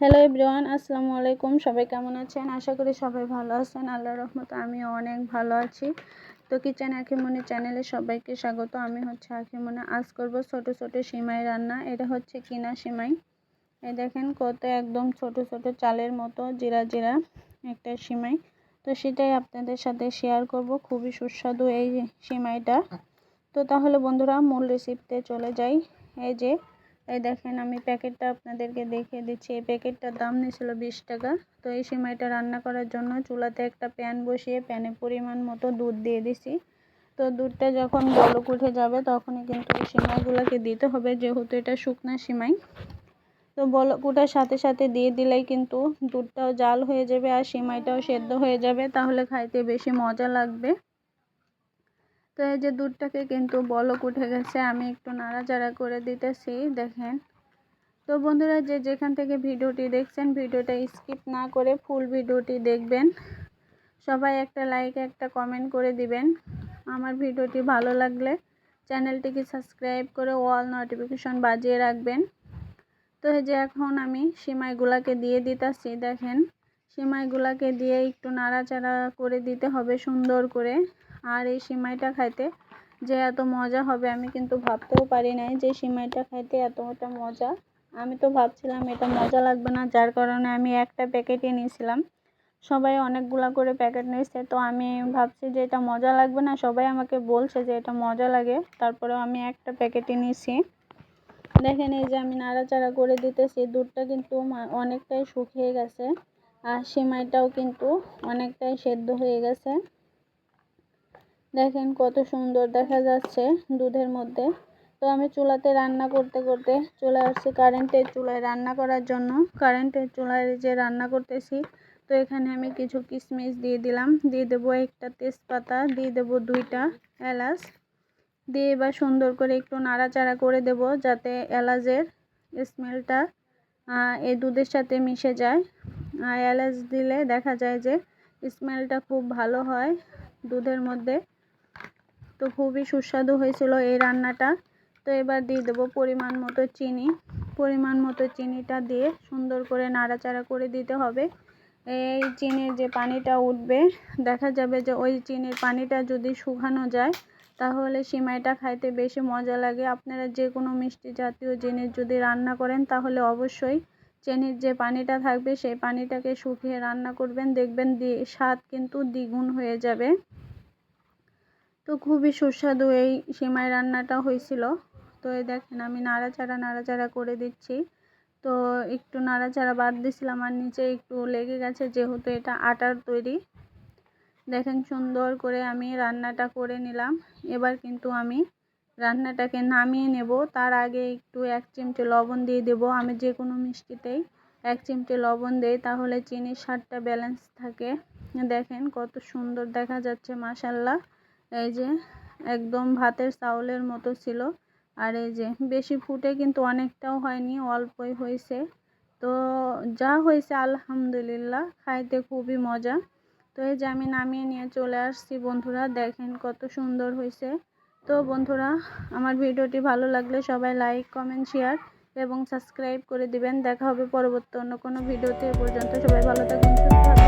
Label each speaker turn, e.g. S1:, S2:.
S1: Hello everyone আসসালামু আলাইকুম সবাই কেমন আছেন? আশা করি সবাই ভালো আছেন। আল্লাহর রহমতে আমিও অনেক ভালো আছি। তো কিচেন আখিমনি চ্যানেলে সবাইকে স্বাগত। আমি হচ্ছে আখিমনি আজ করব ছোট ছোট সিমাই রান্না। এটা হচ্ছে কিনা সিমাই। এই দেখেন কত একদম ছোট ছোট চালের মতো জিরা জিরা একটা সিমাই। তো সেটাই আপনাদের সাথে শেয়ার করব। খুবই সুস্বাদু এই সিমাইটা। তো তাহলে বন্ধুরা মূল রেসিপিতে চলে যাই। এই যে এই দেখেন আমি প্যাকেটটা আপনাদেরকে দেখিয়ে দিচ্ছি। এই প্যাকেটটার দাম নিয়েছিল বিশ টাকা। তো এই সিমাইটা রান্না করার জন্য চুলাতে একটা প্যান বসিয়ে প্যানে পরিমাণ মতো দুধ দিয়ে দিছি। তো দুধটা যখন বলক উঠে যাবে তখনই কিন্তু এই সিমাইগুলোকে দিতে হবে, যেহেতু এটা শুকনো সিমাই। তো বলক উঠার সাথে সাথে দিয়ে দিলেই কিন্তু দুধটাও জাল হয়ে যাবে আর সিমাইটাও সেদ্ধ হয়ে যাবে। তাহলে খাইতে বেশি মজা লাগবে। তো এই যে দুধটাকে কিন্তু বলক উঠে গেছে, আমি একটু নাড়াচাড়া করে দিতেছি, দেখেন। তো বন্ধুরা, যে যেখান থেকে ভিডিওটি দেখছেন, ভিডিওটা স্কিপ না করে ফুল ভিডিওটি দেখবেন। সবাই একটা লাইক, একটা কমেন্ট করে দিবেন। আমার ভিডিওটি ভালো লাগলে চ্যানেলটিকে সাবস্ক্রাইব করে ওয়াল নোটিফিকেশন বাজিয়ে রাখবেন। তো এই যে এখন আমি সিমাইগুলাকে দিয়ে দিতেছি, দেখেন। সিমাইগুলাকে দিয়ে একটু নাড়াচাড়া করে দিতে হবে সুন্দর করে। আর এই সিমাইটা খাইতে যে এত মজা হবে আমি কিন্তু ভাবতেও পারি নাই যে সিমাইটা খাইতে এতটা মজা। আমি তো ভাবছিলাম এটা মজা লাগবে না, যার কারণে আমি একটা প্যাকেটই নিয়েছিলাম। সবাই অনেকগুলা করে প্যাকেট নিয়েছে, তো আমি ভাবছি যে এটা মজা লাগবে না, সবাই আমাকে বলছে যে এটা মজা লাগে, তারপরেও আমি একটা প্যাকেটই নিয়েছি। দেখেন এই যে আমি নাড়াচাড়া করে দিতেছি, দুধটা কিন্তু অনেকটাই শুকিয়ে গেছে। আর সিমাইটাও কিন্তু অনেকটাই সেদ্ধ হয়ে গেছে। দেখেন কত সুন্দর দেখা যাচ্ছে দুধের মধ্যে। তো আমি চুলাতে রান্না করতে করতে চলে আসছি কারেন্টের চুলায় রান্না করার জন্য। কারেন্টের চুলায় যে রান্না করতেছি, তো এখানে আমি কিছু কিশমিশ দিয়ে দিলাম। দিয়ে দেবো একটা তেজপাতা, দিয়ে দেবো দুইটা এলাচ। দিয়ে এবার সুন্দর করে একটু নাড়াচাড়া করে দেব যাতে এলাচের স্মেলটা এই দুধের সাথে মিশে যায়। আর এলাচ দিলে দেখা যায় যে স্মেলটা খুব ভালো হয় দুধের মধ্যে। তো খুবই সুস্বাদু হয়েছিল এই রান্নাটা। তো এবার দিয়ে দেবো পরিমাণ মতো চিনি। পরিমাণ মতো চিনিটা দিয়ে সুন্দর করে নাড়াচাড়া করে দিতে হবে। এই চিনির যে পানিটা উঠবে, দেখা যাবে যে ওই চিনির পানিটা যদি শুকানো যায়, তাহলে সিমাইটা খাইতে বেশি মজা লাগে। আপনারা যে কোনো মিষ্টি জাতীয় জিনিস যদি রান্না করেন, তাহলে অবশ্যই চিনির যে পানিটা থাকবে, সেই পানিটাকে শুকিয়ে রান্না করবেন। দেখবেন স্বাদ কিন্তু দ্বিগুণ হয়ে যাবে। তো খুবই সুস্বাদু এই সিমাই রান্নাটা হয়েছিল। তো এই দেখেন, আমি নাড়াচাড়া নাড়াচাড়া করে দিচ্ছি। তো একটু নাড়াচাড়া বাদ দিছিলাম আর নিচে একটু লেগে গেছে, যেহেতু এটা আটার তৈরি। দেখেন সুন্দর করে আমি রান্নাটা করে নিলাম। এবার কিন্তু আমি রান্নাটাকে নামিয়ে নেব। তার আগে একটু এক চিমটে লবণ দিয়ে দেব। আমি যে কোনো মিষ্টিতেই এক চিমটে লবণ দেই, তাহলে চিনির স্বাদটা ব্যালেন্স থাকে। দেখেন কত সুন্দর দেখা যাচ্ছে মাসাল্লাহ এই যে একদম ভাতের চাউলের মতো ছিল। আর এই যে বেশি ফুটে কিন্তু অনেকটাও হয়নি, অল্পই হয়েছে। তো যা হয়েছে আলহামদুলিল্লাহ, খাইতে খুবই মজা। তো এই যে আমি নামিয়ে নিয়ে চলে আসছি বন্ধুরা, দেখেন কত সুন্দর হয়েছে। তো বন্ধুরা, আমার ভিডিওটি ভালো লাগলে সবাই লাইক কমেন্ট শেয়ার এবং সাবস্ক্রাইব করে দিবেন। দেখা হবে পরবর্তী অন্য কোনো ভিডিওতে। পর্যন্ত সবাই ভালো থাকবেন সুস্থ